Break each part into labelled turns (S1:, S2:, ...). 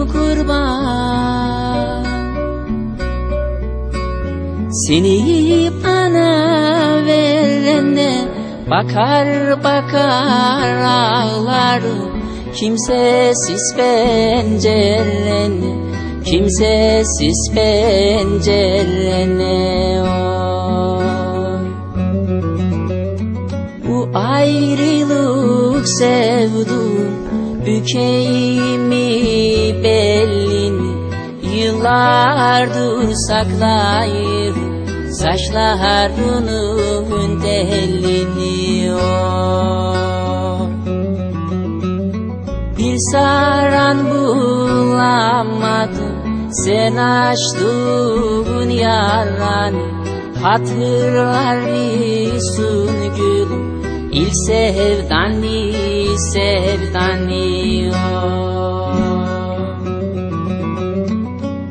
S1: Kurban kurban. Seni bana verene Bakar bakar ağlarım. Kimsesiz pencerene Kimsesiz pencerene. Oy. Bu ayrılık sevdum. Bükeyimi bellini Yıllardır saklayırım Saçlarının telini oy. Bir saran bulamadım. Sen açtın yaranı Hatırlar mısın İlk sevdani sevdani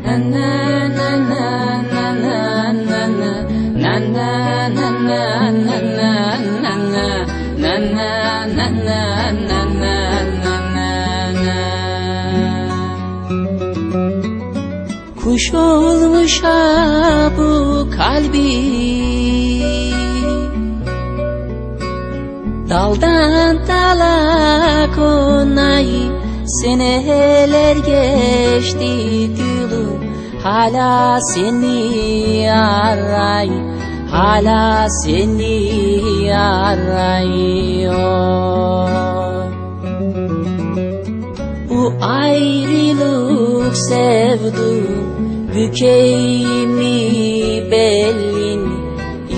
S1: na na na na na na na na na na na na na na na na Kuş olmuş ha bu kalbim Daldan dala konayım Seneler geçti gülüm Hala seni arayım Hala seni arayım Bu ayrılık sevdum Bükeyimi bellini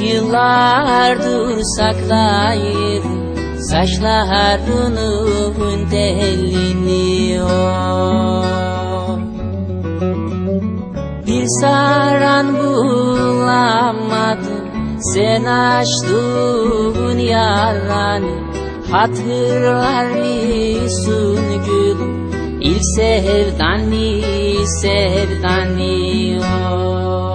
S1: Yıllardır saklayırım Saçlarının deliniyor Bir saran bulamadım. Sen açtın yaranı. Hatırlar mısın gülüm? İlk sevdan mi sevdan mı oh.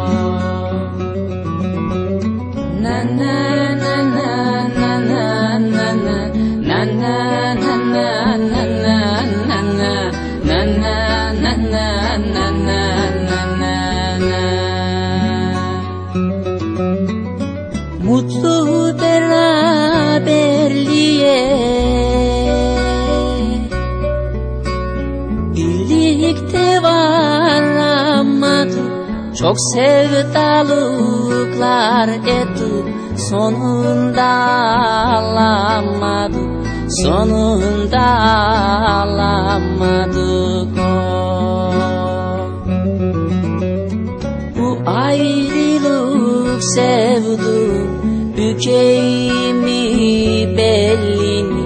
S1: Mutlu beraberliğe. Birlikte varamadık Çok sevdalıklar ettik Sonunda alamadık Sonunda alamadık oy. Bu ayrılık sevdum Bükeyimi bellini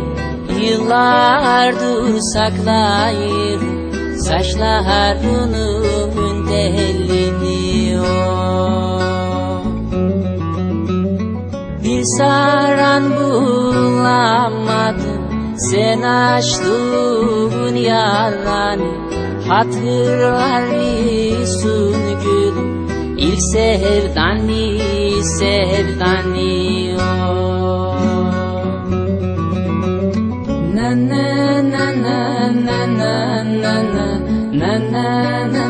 S1: Yıllardır saklayırım Saçlarının telini oy. Bir saran bulamadım Sen açtın yaranı Hatırlar mısın gülüm İlk oy. Na na na na na na na na na na na na na